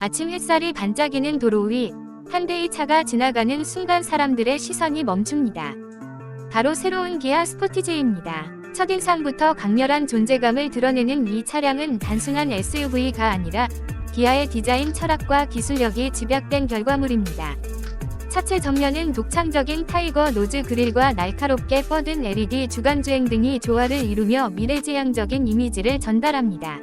아침 햇살이 반짝이는 도로 위 한 대의 차가 지나가는 순간 사람들의 시선이 멈춥니다. 바로 새로운 기아 스포티지입니다. 첫인상부터 강렬한 존재감을 드러내는 이 차량은 단순한 SUV가 아니라 기아의 디자인 철학과 기술력이 집약된 결과물입니다. 차체 전면은 독창적인 타이거 노즈 그릴과 날카롭게 뻗은 LED 주간주행 등이 조화를 이루며 미래지향적인 이미지를 전달합니다.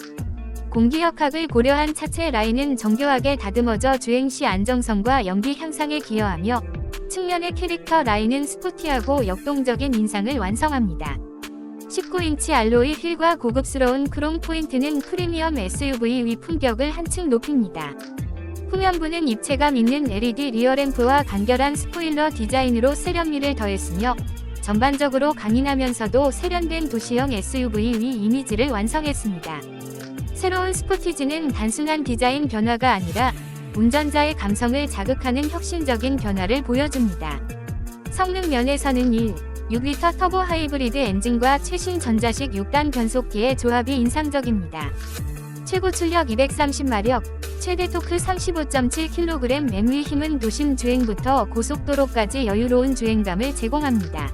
공기역학을 고려한 차체 라인은 정교하게 다듬어져 주행 시 안정성과 연비 향상에 기여하며 측면의 캐릭터 라인은 스포티하고 역동적인 인상을 완성합니다. 19인치 알로이 휠과 고급스러운 크롬 포인트는 프리미엄 SUV 위 품격을 한층 높입니다. 후면부는 입체감 있는 LED 리어램프와 간결한 스포일러 디자인으로 세련미를 더했으며 전반적으로 강인하면서도 세련된 도시형 SUV 위 이미지를 완성했습니다. 새로운 스포티지는 단순한 디자인 변화가 아니라 운전자의 감성을 자극하는 혁신적인 변화를 보여줍니다. 성능 면에서는 1, 6리터 터보 하이브리드 엔진과 최신 전자식 6단 변속기의 조합이 인상적입니다. 최고 출력 230마력, 최대 토크 35.7kg 맨위 힘은 도심 주행부터 고속도로까지 여유로운 주행감을 제공합니다.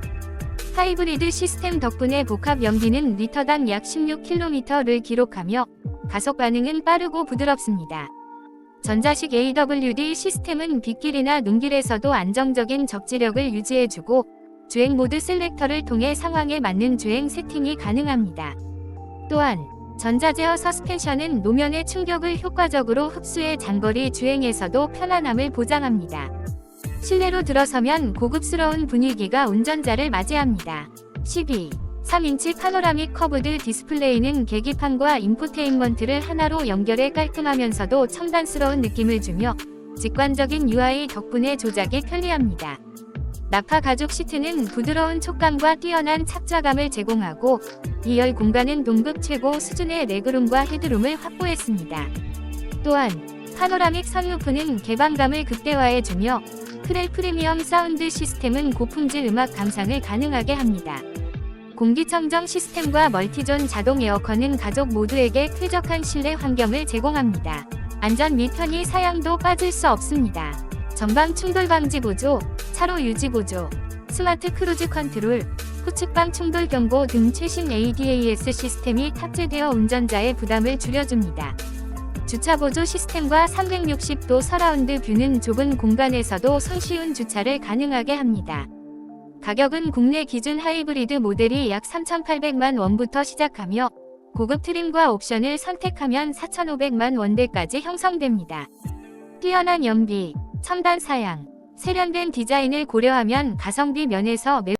하이브리드 시스템 덕분에 복합 연비는 리터당 약 16km를 기록하며 가속 반응은 빠르고 부드럽습니다. 전자식 AWD 시스템은 빗길이나 눈길에서도 안정적인 적지력을 유지해주고 주행 모드 셀렉터를 통해 상황에 맞는 주행 세팅이 가능합니다. 또한 전자제어 서스펜션은 노면의 충격을 효과적으로 흡수해 장거리 주행에서도 편안함을 보장합니다. 실내로 들어서면 고급스러운 분위기가 운전자를 맞이합니다. 12. 3인치 파노라믹 커브드 디스플레이는 계기판과 인포테인먼트를 하나로 연결해 깔끔하면서도 첨단스러운 느낌을 주며 직관적인 UI 덕분에 조작이 편리합니다. 나파 가죽 시트는 부드러운 촉감과 뛰어난 착좌감을 제공하고 2열 공간은 동급 최고 수준의 레그룸과 헤드룸을 확보했습니다. 또한 파노라믹 선루프는 개방감을 극대화해주며 크렐 프리미엄 사운드 시스템은 고품질 음악 감상을 가능하게 합니다. 공기청정 시스템과 멀티존 자동 에어컨은 가족 모두에게 쾌적한 실내 환경을 제공합니다. 안전 및 편의 사양도 빠질 수 없습니다. 전방 충돌 방지 보조, 차로 유지 보조, 스마트 크루즈 컨트롤, 후측방 충돌 경보 등 최신 ADAS 시스템이 탑재되어 운전자의 부담을 줄여줍니다. 주차 보조 시스템과 360도 서라운드 뷰는 좁은 공간에서도 손쉬운 주차를 가능하게 합니다. 가격은 국내 기준 하이브리드 모델이 약 3,800만 원부터 시작하며 고급 트림과 옵션을 선택하면 4,500만 원대까지 형성됩니다. 뛰어난 연비, 첨단 사양, 세련된 디자인을 고려하면 가성비 면에서 매우